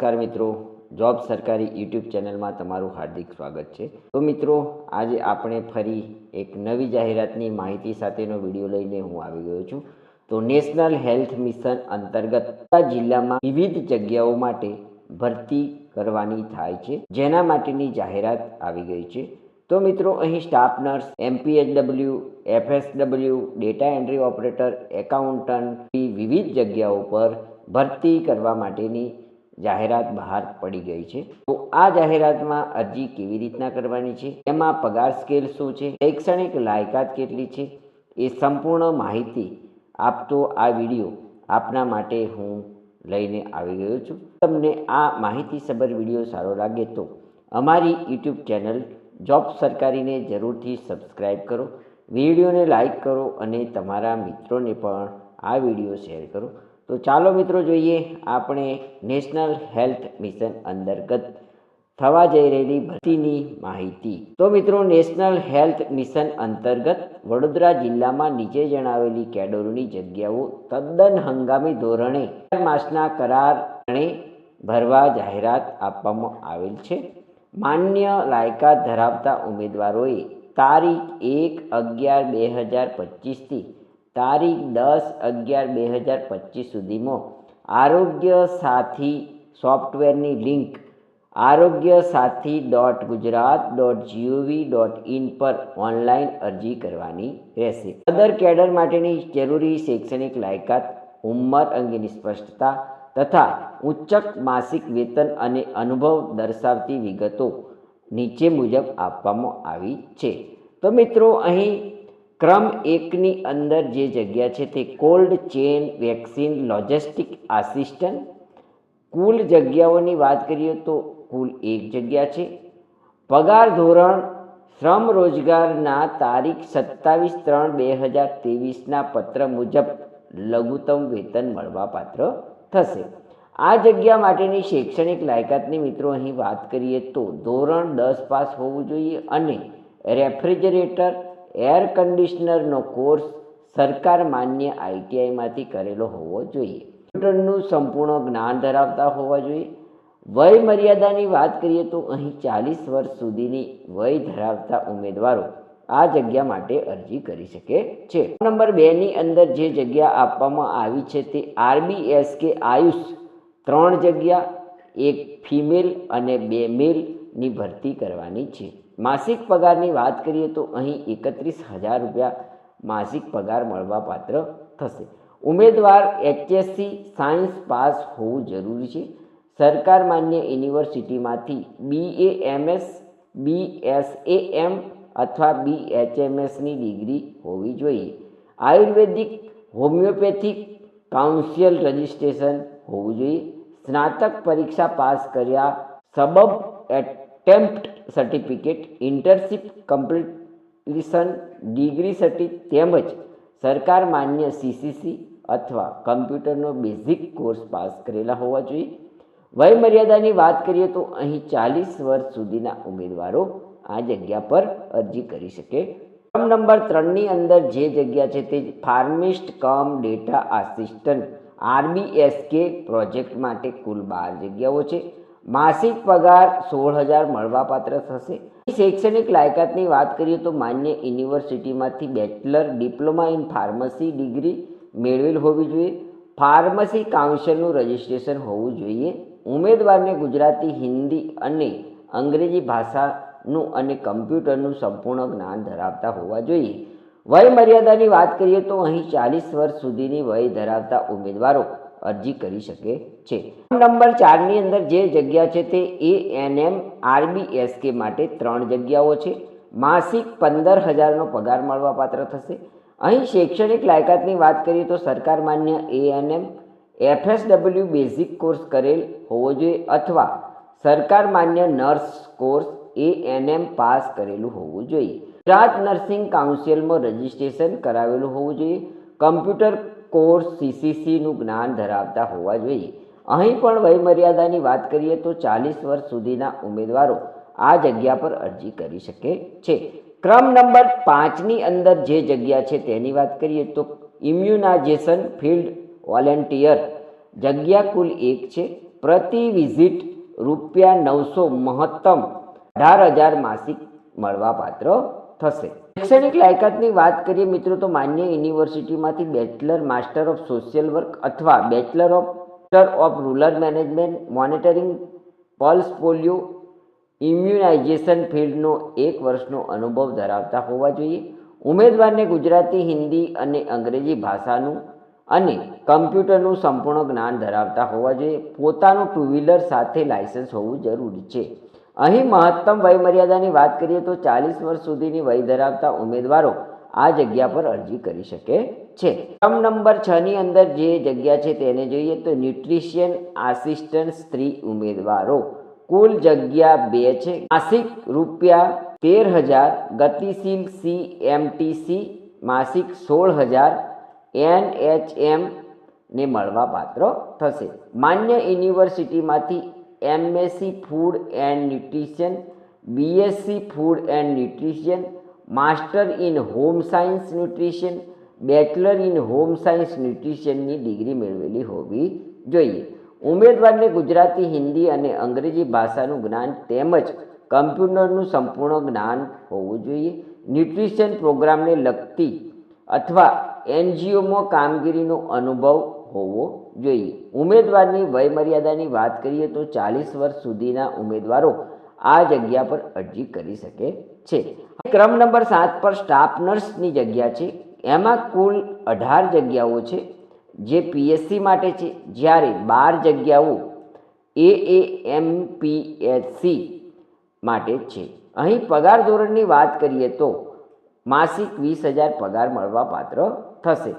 નમસ્કાર મિત્રો. જોબ સરકારી યુટ્યુબ ચેનલમાં તમારું હાર્દિક સ્વાગત છે. તો મિત્રો, આજે આપણે ફરી એક નવી જાહેરાતની માહિતી સાથેનો વીડિયો લઈને હું આવી ગયો છું. તો નેશનલ હેલ્થ મિશન અંતર્ગત જિલ્લામાં વિવિધ જગ્યાઓ માટે ભરતી કરવાની થાય છે. જેના માટેની જાહેરાત આવી ગઈ છે. તો મિત્રો, અહીં staff nurse, MPHW, FSW, data entry operator, accountant, વિવિધ જગ્યાઓ પર ભરતી કરવા માટેની જાહેરાત બહાર પડી ગઈ છે. તો આ જાહેરાતમાં અરજી કેવી રીતના કરવાની છે? એમાં પગાર સ્કેલ શું છે? શૈક્ષણિક લાયકાત કેટલી છે? એ સંપૂર્ણ માહિતી આપતો આ વીડિયો આપના માટે હું લઈને આવી ગયો છું. તમને આ માહિતીસભર વીડિયો સારો લાગે તો અમારી યુટ્યુબ ચેનલ જોબ સરકારીને જરૂરથી સબસ્ક્રાઈબ કરો. વિડીયોને લાઈક કરો અને તમારા મિત્રોને પણ આ વીડિયો શેર કરો. તો ચાલો મિત્રો જોઈએ આપણે નેશનલ હેલ્થ મિશન અંતર્ગત થવા જઈ રહેલી ભરતીની માહિતી. તો મિત્રો નેશનલ હેલ્થ મિશન અંતર્ગત વડોદરા જિલ્લામાં નીચે જણાવેલી કેડરોની જગ્યાઓ તદ્દન હંગામી ધોરણે ચાર માસના કરારણે ભરવા જાહેરાત આપવામાં આવેલ છે. માન્ય લાયકાત ધરાવતા ઉમેદવારોએ તારીખ એક અગિયાર બે હજાર પચીસથી તારીખ દસ અગિયાર બે હજાર પચીસ સુધીમાં આરોગ્ય સાથી સોફ્ટવેરની link Arogya Sathi dot Gujarat dot GOV dot in પર ઓનલાઈન અરજી કરવાની રહેશે. અદર કેડર માટેની જરૂરી શૈક્ષણિક લાયકાત, ઉંમર અંગેની સ્પષ્ટતા તથા ઉચ્ચક માસિક વેતન અને અનુભવ દર્શાવતી વિગતો નીચે મુજબ આપવામાં આવી છે. તો મિત્રો, અહીં ક્રમ એકની અંદર જે જગ્યા છે તે cold chain vaccine logistic assistant. કુલ જગ્યાઓની વાત કરીએ તો કુલ એક જગ્યા છે. પગાર ધોરણ, શ્રમ રોજગારના તારીખ સત્તાવીસ ત્રણ બે હજાર ત્રેવીસના પત્ર મુજબ લઘુત્તમ વેતન મળવાપાત્ર થશે. આ જગ્યા માટેની શૈક્ષણિક લાયકાતની મિત્રો અહીં વાત કરીએ તો ધોરણ દસ પાસ હોવું જોઈએ અને રેફ્રિજરેટર એર કન્ડિશનરનો કોર્સ સરકાર માન્ય આઈટીઆઈમાંથી કરેલો હોવો જોઈએ. કમ્પ્યુટરનું સંપૂર્ણ જ્ઞાન ધરાવતા હોવા જોઈએ. વય મર્યાદાની વાત કરીએ તો અહીં ચાલીસ વર્ષ સુધીની વય ધરાવતા ઉમેદવારો આ જગ્યા માટે અરજી કરી શકે છે. નંબર બેની અંદર જે જગ્યા આપવામાં આવી છે તે આરબીએસ કે આયુષ ત્રણ જગ્યા, એક ફિમેલ અને બે મેલની ભરતી કરવાની છે. માસિક પગારની વાત કરીએ તો અહીં એકત્રીસ હજાર રૂપિયા માસિક પગાર મળવા પાત્ર થશે. ઉમેદવાર એચએસસી સાયન્સ પાસ હોવું જરૂરી છે. સરકાર માન્ય યુનિવર્સિટીમાંથી BA MS B S A M અથવા બી એચએમએસની ડિગ્રી હોવી જોઈએ. આયુર્વેદિક, હોમિયોપેથિક, કાઉન્સિલ રજિસ્ટ્રેશન હોવું જોઈએ. સ્નાતક પરીક્ષા પાસ કર્યા સબબ attempt certificate internship completion degree certi તેમજ સરકાર માન્ય સીસીસી અથવા કમ્પ્યુટરનો બેઝિક કોર્સ પાસ કરેલા હોવા જોઈએ. વયમર્યાદાની વાત કરીએ તો અહીં ચાલીસ વર્ષ સુધીના ઉમેદવારો આ જગ્યા પર અરજી કરી શકે. ફોર્મ નંબર ત્રણની અંદર જે જગ્યા છે તે pharmacist cum data assistant, RBSK project માટે કુલ બાર જગ્યાઓ છે. માસિક પગાર સોળ હજાર મળવાપાત્ર થશે. શૈક્ષણિક લાયકાતની વાત કરીએ તો માન્ય યુનિવર્સિટીમાંથી bachelor diploma in pharmacy degree મેળવેલ હોવી જોઈએ. ફાર્મસી કાઉન્સિલનું રજિસ્ટ્રેશન હોવું જોઈએ. ઉમેદવારને ગુજરાતી, હિન્દી અને અંગ્રેજી ભાષાનું અને કમ્પ્યુટરનું સંપૂર્ણ જ્ઞાન ધરાવતા હોવા જોઈએ. વય મર્યાદાની વાત કરીએ તો અહીં ચાલીસ વર્ષ સુધીની વય ધરાવતા ઉમેદવારો અરજી કરી શકે છે. નંબર ચારની અંદર જે જગ્યા છે તે એ એન એમ આરબીએસકે માટે ત્રણ જગ્યાઓ છે. માસિક પંદર હજારનો પગાર મળવાપાત્ર થશે. અહીં શૈક્ષણિક લાયકાતની વાત કરીએ તો સરકાર માન્ય A N M FSW basic course કરેલ હોવો જોઈએ અથવા સરકાર માન્ય nurse course A N M pass કરેલું હોવું જોઈએ. ગુજરાત નર્સિંગ કાઉન્સિલમાં રજિસ્ટ્રેશન કરાવેલું હોવું જોઈએ. કમ્પ્યુટર કોર્સ સીસીસીનું જ્ઞાન ધરાવતા હોવા જોઈએ. અહીં પણ વયમર્યાદાની વાત કરીએ તો ચાલીસ વર્ષ સુધીના ઉમેદવારો આ જગ્યા પર અરજી કરી શકે છે. ક્રમ નંબર પાંચની અંદર જે જગ્યા છે તેની વાત કરીએ તો ઇમ્યુનાઇઝેશન ફિલ્ડ વોલેન્ટિયર. જગ્યા કુલ એક છે. પ્રતિ વિઝિટ રૂપિયા નવસો મહત્તમ અઢાર હજાર માસિક મળવાપાત્ર થશે. શૈક્ષણિક લાયકાતની વાત કરીએ, મિત્રો, તો માન્ય યુનિવર્સિટીમાંથી bachelor, master of social work અથવા bachelor of of rural management, monitoring, pulse polio, immunization ફિલ્ડનો એક વર્ષનો અનુભવ ધરાવતા હોવા જોઈએ. ઉમેદવારને ગુજરાતી, હિન્દી અને અંગ્રેજી ભાષાનું અને કમ્પ્યુટરનું સંપૂર્ણ જ્ઞાન ધરાવતા હોવા જોઈએ. પોતાનું ટુ વ્હીલર સાથે લાયસન્સ હોવું જરૂરી છે. અહીં મહત્તમ વયમર્યાદાની વાત કરીએ તો ચાલીસ વર્ષ સુધીની વય ધરાવતા ઉમેદવારો આ જગ્યા પર અરજી કરી શકે છે. ક્રમ નંબર છ ની અંદર જે જગ્યા છે તેને જોઈએ તો ન્યુટ્રિશિયન આસિસ્ટન્ટ સ્ત્રી ઉમેદવારો. કુલ જગ્યા બે છે. માસિક રૂપિયા તેર હજાર, ગતિશીલ સી એમટીસી માસિક સોળ હજાર એન એચ એમ ને મળવા પાત્ર થશે. માન્ય યુનિવર્સિટીમાંથી MSc food and nutrition, BSc food and nutrition, master in home science nutrition, bachelor in home science ન્યુટ્રિશનની degree મેળવેલી હોવી જોઈએ. ઉમેદવારને ગુજરાતી, હિન્દી અને અંગ્રેજી ભાષાનું જ્ઞાન તેમજ કમ્પ્યુટરનું સંપૂર્ણ જ્ઞાન હોવું જોઈએ. ન્યુટ્રિશન પ્રોગ્રામને લગતી અથવા એનજીઓમાં કામગીરીનો અનુભવ હોવો જોઈએ. ઉમેદવારની વયમર્યાદાની વાત કરીએ તો ચાલીસ વર્ષ સુધીના ઉમેદવારો આ જગ્યા પર અરજી કરી શકે છે. ક્રમ નંબર સાત પર સ્ટાફ નર્સની જગ્યા છે. એમાં કુલ અઢાર જગ્યાઓ છે જે પીએસસી માટે છે. જ્યારે બાર જગ્યાઓ એ એ એમ પી માટે છે. અહીં પગાર ધોરણની વાત કરીએ તો માસિક વીસ હજાર પગાર મળવા પાત્ર થશે.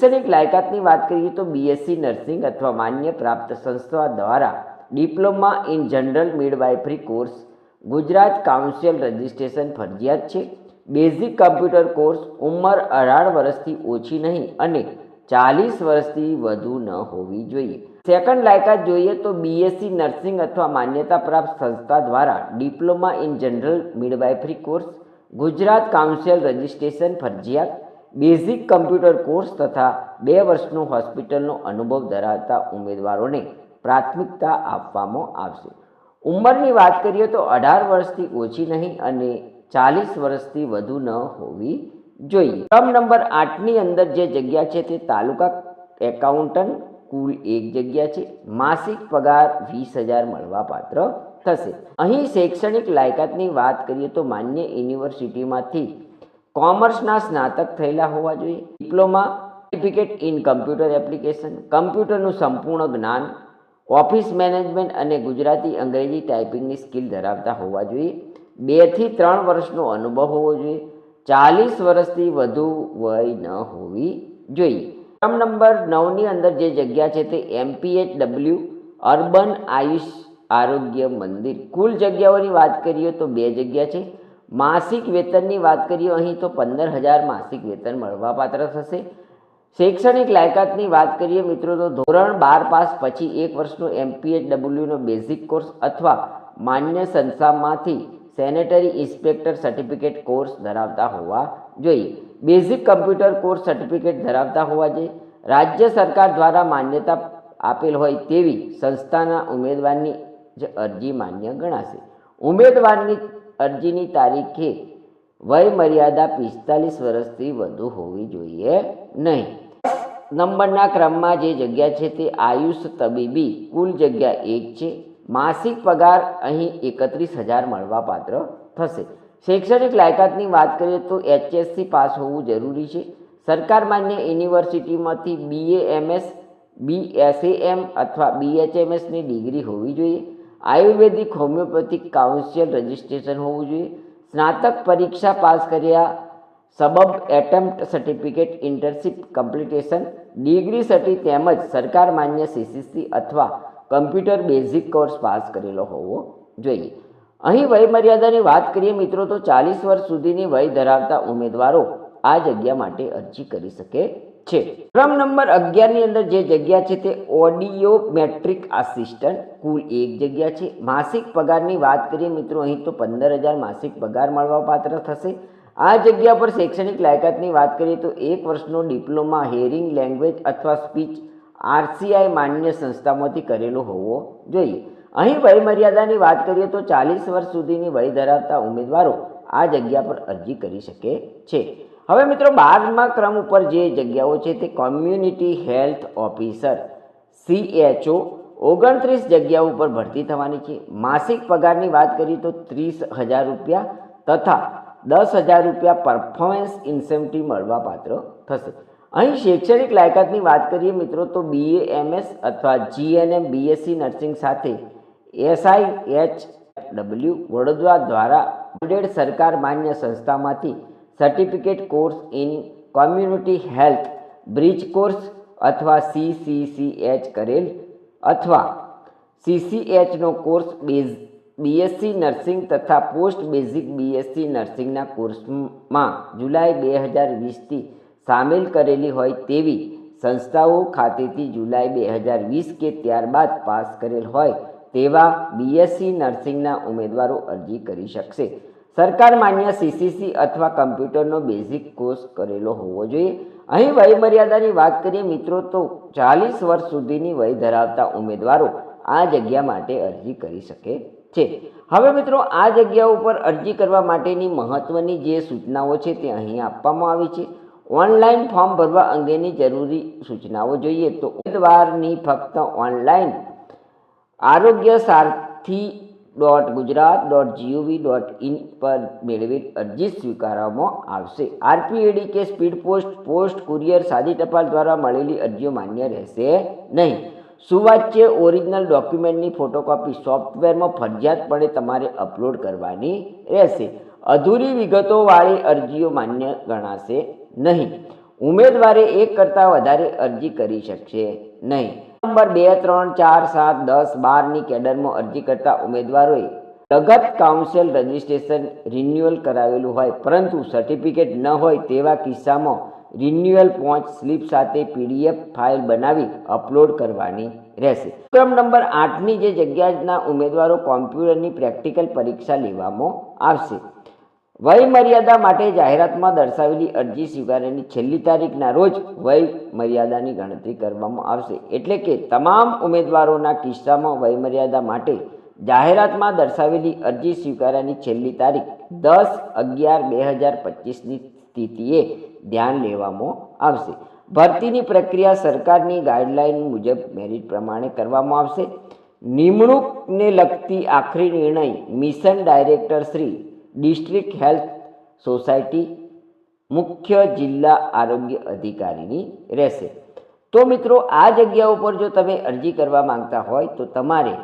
શૈક્ષણિક લાયકાતની વાત કરીએ તો બીએસસી નર્સિંગ અથવા માન્ય પ્રાપ્ત સંસ્થા દ્વારા diploma in general midwifery course Gujarat council registration ફરજિયાત છે. બેઝિક કમ્પ્યુટર કોર્સ ઉંમર અઢાર વર્ષથી ઓછી નહીં અને ચાલીસ વર્ષથી વધુ ન હોવી જોઈએ. સેકન્ડ લાયકાત જોઈએ તો બીએસસી નર્સિંગ અથવા માન્યતા પ્રાપ્ત સંસ્થા દ્વારા diploma in general midwifery course Gujarat council registration ફરજિયાત. બેઝિક કમ્પ્યુટર કોર્સ તથા બે વર્ષનો હોસ્પિટલનો અનુભવ ધરાવતા ઉમેદવારોને પ્રાથમિકતા આપવામાં આવશે. ઉંમરની વાત કરીએ તો અઢાર વર્ષથી ઓછી નહીં અને ચાલીસ વર્ષથી વધુ ન હોવી જોઈએ. ક્રમ નંબર આઠની અંદર જે જગ્યા છે તે તાલુકા એકાઉન્ટન્ટ કુલ એક જગ્યા છે. માસિક પગાર વીસ હજાર મળવાપાત્ર થશે. અહીં શૈક્ષણિક લાયકાતની વાત કરીએ તો માન્ય યુનિવર્સિટીમાંથી કોમર્સના સ્નાતક થયેલા હોવા જોઈએ. Diploma certificate in computer application કમ્પ્યુટરનું સંપૂર્ણ જ્ઞાન, ઓફિસ મેનેજમેન્ટ અને ગુજરાતી અંગ્રેજી ટાઈપિંગની સ્કિલ ધરાવતા હોવા જોઈએ. બેથી ત્રણ વર્ષનો અનુભવ હોવો જોઈએ. ચાલીસ વર્ષથી વધુ વય ન હોવી જોઈએ. ક્રમ નંબર નવની અંદર જે જગ્યા છે તે એમપીએચ ડબલ્યુ અર્બન આયુષ આરોગ્ય મંદિર. કુલ જગ્યાઓની વાત કરીએ તો બે જગ્યા છે. માસિક વેતનની વાત કરીએ, અહીં તો પંદર હજાર માસિક વેતન મળવાપાત્ર થશે. શૈક્ષણિક લાયકાતની વાત કરીએ, મિત્રો, તો ધોરણ બાર પાસ પછી એક વર્ષનું એમપીએચ ડબલ્યુનો બેઝિક કોર્સ અથવા માન્ય સંસ્થામાંથી સેનેટરી ઇન્સ્પેક્ટર સર્ટિફિકેટ કોર્સ ધરાવતા હોવા જોઈએ. બેઝિક કમ્પ્યુટર કોર્સ સર્ટિફિકેટ ધરાવતા હોવા જોઈએ. રાજ્ય સરકાર દ્વારા માન્યતા આપેલ હોય તેવી સંસ્થાના ઉમેદવારની જ અરજી માન્ય ગણાશે. ઉમેદવારની અરજીની તારીખે વય મર્યાદા પિસ્તાલીસ વર્ષથી વધુ હોવી જોઈએ નહીં. નંબરના ક્રમમાં જે જગ્યા છે તે આયુષ તબીબી કુલ જગ્યા એક છે. માસિક પગાર અહીં એકત્રીસ હજાર મળવાપાત્ર થશે. શૈક્ષણિક લાયકાતની વાત કરીએ તો એચએસસી પાસ હોવું જરૂરી છે. સરકાર માન્ય યુનિવર્સિટીમાંથી બીએએમએસ બીએસએએમ અથવા બીએચએમએસની ડિગ્રી હોવી જોઈએ. આયુર્વેદિક હોમિયોપેથિક કાઉન્સિલ રજિસ્ટ્રેશન હોવું જોઈએ. સ્નાતક પરીક્ષા પાસ કર્યા સબબ attempt certificate internship completion, degree certi તેમજ સરકાર માન્ય સીસીસી અથવા કમ્પ્યુટર બેઝિક કોર્સ પાસ કરેલો હોવો જોઈએ. અહીં વયમર્યાદાની વાત કરીએ મિત્રો તો ચાલીસ વર્ષ સુધીની વય ધરાવતા ઉમેદવારો આ જગ્યા માટે અરજી કરી શકે છે. ક્રમ નંબર અગિયારની અંદર જે જગ્યા છે તે ઓડિયો મેટ્રિક આસિસ્ટન્ટ કુલ એક જગ્યા છે. માસિક પગારની વાત કરીએ મિત્રો, અહીં તો પંદર હજાર માસિક પગાર મળવા પાત્ર થશે. આ જગ્યા પર શૈક્ષણિક લાયકાતની વાત કરીએ તો એક વર્ષનો ડિપ્લોમા હેરિંગ લેંગ્વેજ અથવા સ્પીચ આરસીઆઈ માન્ય સંસ્થામાંથી કરેલો હોવો જોઈએ. અહીં વયમર્યાદાની વાત કરીએ તો ચાલીસ વર્ષ સુધીની વય ધરાવતા ઉમેદવારો આ જગ્યા પર અરજી કરી શકે છે. હવે મિત્રો બારમા ક્રમ ઉપર જે જગ્યાઓ છે તે કોમ્યુનિટી હેલ્થ ઓફિસર સીએચઓ ઓગણત્રીસ જગ્યાઓ ઉપર ભરતી થવાની છે. માસિક પગારની વાત કરીએ તો ત્રીસ હજાર રૂપિયા તથા દસ હજાર રૂપિયા પરફોર્મન્સ ઇન્સેન્ટિવ મળવાપાત્ર થશે. અહીં શૈક્ષણિક લાયકાતની વાત કરીએ મિત્રો તો બીએ એમએસ અથવા જીએનએમ બીએસસી નર્સિંગ સાથે એસઆઈ એચ ડબલ્યુ વડોદરા દ્વારા સરકાર માન્ય સંસ્થામાંથી certificate course in community health bridge course અથવા સીસીસીએચ કરેલ અથવા સીસીએચનો કોર્સ બેઝ બીએસસી નર્સિંગ તથા પોસ્ટ બેઝિક બીએસસી નર્સિંગના કોર્સમાં જુલાઈ બે હજાર વીસથી સામેલ કરેલી હોય તેવી સંસ્થાઓ ખાતેથી જુલાઈ બે હજાર વીસ કે ત્યારબાદ પાસ કરેલ હોય તેવા બીએસસી નર્સિંગના ઉમેદવારો અરજી કરી શકશે. સરકાર માન્ય સીસીસી અથવા કમ્પ્યુટરનો બેઝિક કોર્સ કરેલો હોવો જોઈએ. અહીં વયમર્યાદાની વાત કરીએ, મિત્રો, તો ચાલીસ વર્ષ સુધીની વય ધરાવતા ઉમેદવારો આ જગ્યા માટે અરજી કરી શકે છે. હવે મિત્રો, આ જગ્યા ઉપર અરજી કરવા માટેની મહત્ત્વની જે સૂચનાઓ છે તે અહીં આપવામાં આવી છે. ઓનલાઈન ફોર્મ ભરવા અંગેની જરૂરી સૂચનાઓ જોઈએ તો ઉમેદવારની ફક્ત online Arogya Sarathi dot Gujarat dot GOV dot in પર મેળવેલ અરજી સ્વીકારવામાં આવશે. આરપીએડી કે સ્પીડ પોસ્ટ પોસ્ટ કુરિયર સાદી ટપાલ દ્વારા મળેલી અરજીઓ માન્ય રહેશે નહીં. સુવાચ્ય ઓરિજિનલ ડોક્યુમેન્ટની ફોટોકોપી સોફ્ટવેરમાં ફરજિયાતપણે તમારે અપલોડ કરવાની રહેશે. અધૂરી વિગતોવાળી અરજીઓ માન્ય ગણાશે નહીં. ઉમેદવારે એક કરતાં વધારે અરજી કરી શકશે નહીં. નંબર બે, ત્રણ, ચાર, સાત, દસ, બારની કેડરમાં અરજી કરતા ઉમેદવારોએ લગત કાઉન્સિલ રજિસ્ટ્રેશન રિન્યુઅલ કરાવેલું હોય, પરંતુ સર્ટિફિકેટ ન હોય તેવા કિસ્સામાં રિન્યુઅલ પહોંચ સ્લીપ સાથે પીડીએફ ફાઇલ બનાવી અપલોડ કરવાની રહેશે. ક્રમ નંબર આઠની જે જગ્યાના ઉમેદવારો કોમ્પ્યુટરની પ્રેક્ટિકલ પરીક્ષા લેવામાં આવશે. વય મર્યાદા માટે જાહેરાતમાં દર્શાવેલી અરજી સ્વીકારવાની છેલ્લી તારીખના રોજ વય મર્યાદાની ગણતરી કરવામાં આવશે. એટલે કે તમામ ઉમેદવારોના કિસ્સામાં વય મર્યાદા માટે જાહેરાતમાં દર્શાવેલી અરજી સ્વીકારવાની છેલ્લી તારીખ દસ અગિયાર બે હજાર પચીસની સ્થિતિએ ધ્યાન લેવામાં આવશે. ભરતીની પ્રક્રિયા સરકારની ગાઈડલાઈન મુજબ મેરિટ પ્રમાણે કરવામાં આવશે. નિમણૂકને લગતી આખરી નિર્ણય mission director Shri district health society મુખ્ય જિલ્લા આરોગ્ય અધિકારીની રહેશે. તો મિત્રો, આ જગ્યા ઉપર જો તમે અરજી કરવા માંગતા હોય, તો તમારે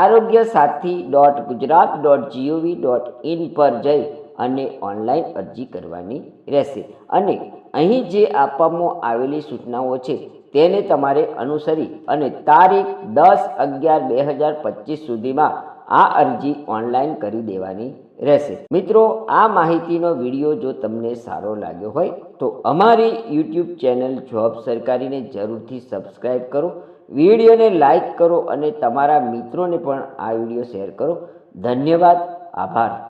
Arogya Sathi dot Gujarat dot GOV dot in પર જઈ અને ઓનલાઈન અરજી કરવાની રહેશે. અને અહીં જે આપવામાં આવેલી સૂચનાઓ છે, તેને તમારે અનુસરી અને તારીખ દસ અગિયાર બે હજાર પચીસ સુધીમાં આ અરજી ઓનલાઈન કરી દેવાની રહેશે. મિત્રો, આ માહિતીનો વીડિયો જો તમને સારો લાગ્યો હોય, તો અમારી યુટ્યુબ ચેનલ જોબ સરકારીને જરૂરથી સબસ્ક્રાઈબ કરો, વિડીયોને લાઈક કરો અને તમારા મિત્રોને પણ આ વીડિયો શેર કરો. ધન્યવાદ. આભાર.